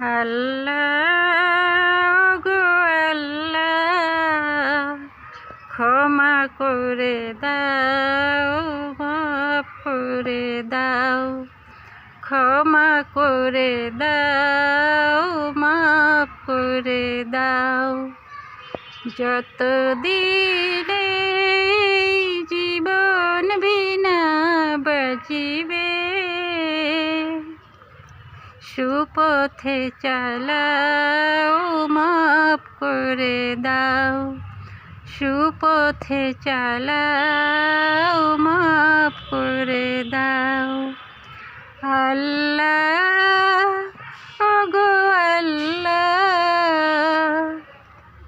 আল্লাহ গো আল্লাহ, ক্ষমা করে দাও, মাফ করে দাও, ক্ষমা করে দাও, মাফ করে দাও। যত দিনে সুপথে চালাও, মাফ করে দাও। সুপথে চালাও, মাফ করে দাও। আল্লাহ, ওগো আল্লাহ,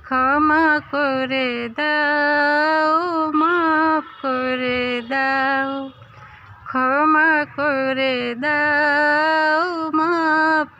ক্ষমা করে দাও, মাফ করে দাও। ক্ষমা করে দাও।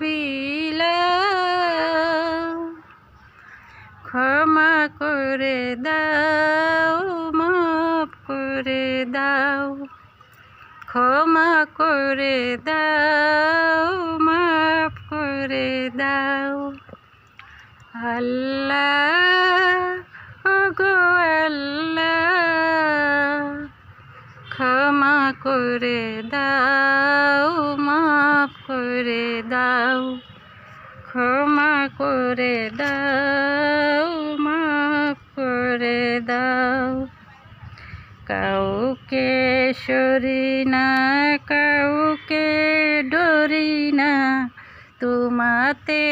বিলা। ক্ষমা করে দাও, মাফ করে দাও। ক্ষমা করে দাও, মাফ করে দাও। আল্লাহ, ওগো আল্লাহ ক্ষমা করে দাও, মাফ করে দাও, ক্ষমা করে দাও, মাফ করে দাও। কাউকে সরি না, কাউকে ডরি না, তোমাতে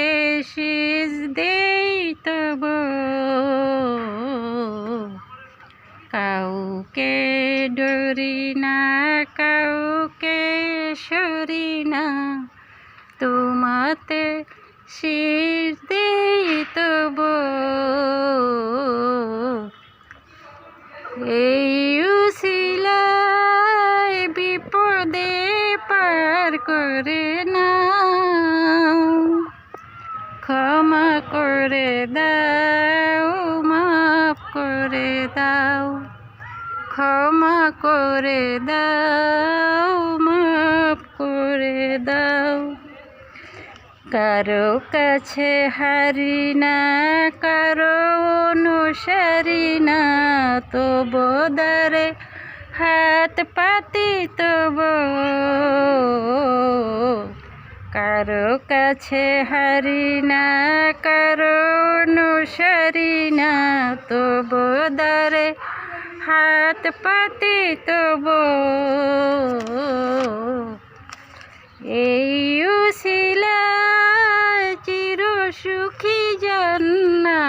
শীষ দেই তব। কাউকে ডরি না শীষ দেই তব এই উশিলায় বিপদে পার করে না ক্ষমা করে দাও, মাফ করে দাও। ক্ষমা করে দাও, মাফ করে দাও। কারও কাছে হারি না, কারও অনুসারী না। তো বোদারে হাত পাতি, তব কারও কাছে হারি না, কারও অনুসারী না। তো বোদারে হাত পাতি, তব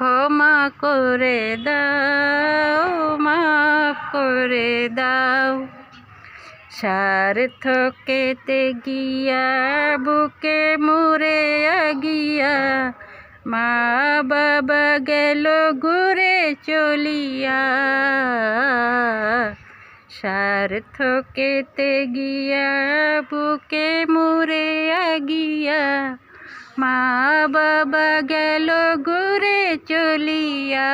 ক্ষমা করে দাও, মাফ করে দাও। সার্থকেতে গিয়া, বুকে মুরে গিয়া মা বাবা গেল ঘুরে চলিয়া। সার্থকেতে গিয়া, বুকে মুরে গিয়া মা বাবা গেল ঘুরে চলিয়া।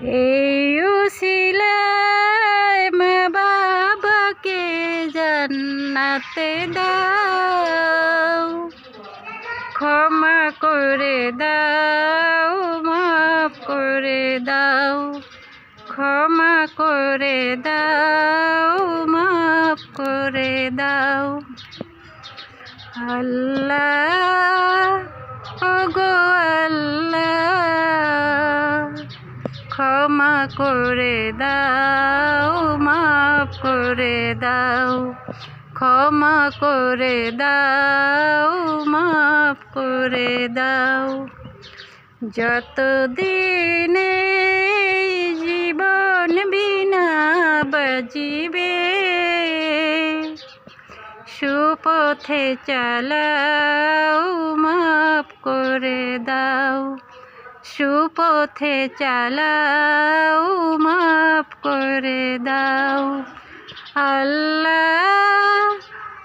এই উশিলায় মা বাবাকে জান্নাতে দাও। ক্ষমা করে দাও, মাফ করে দাও। ক্ষমা করে দাও, মাফ করে দাও। আল্লাহ, ওগো আল্লাহ, ক্ষমা করে দাও, মাফ করে দাও, ক্ষমা করে দাও, মাফ করে দাও। যত দিনে জীবন বিনা বাজিবে সুপথে চালাও, মাফ করে দাও। সুপথে চালাও, মাফ করে দাও। আল্লাহ,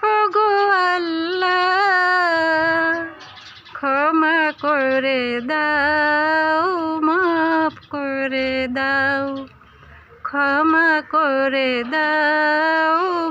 ওগো আল্লাহ, ক্ষমা করে দাও, মাফ করে দাও। ক্ষমা করে দাও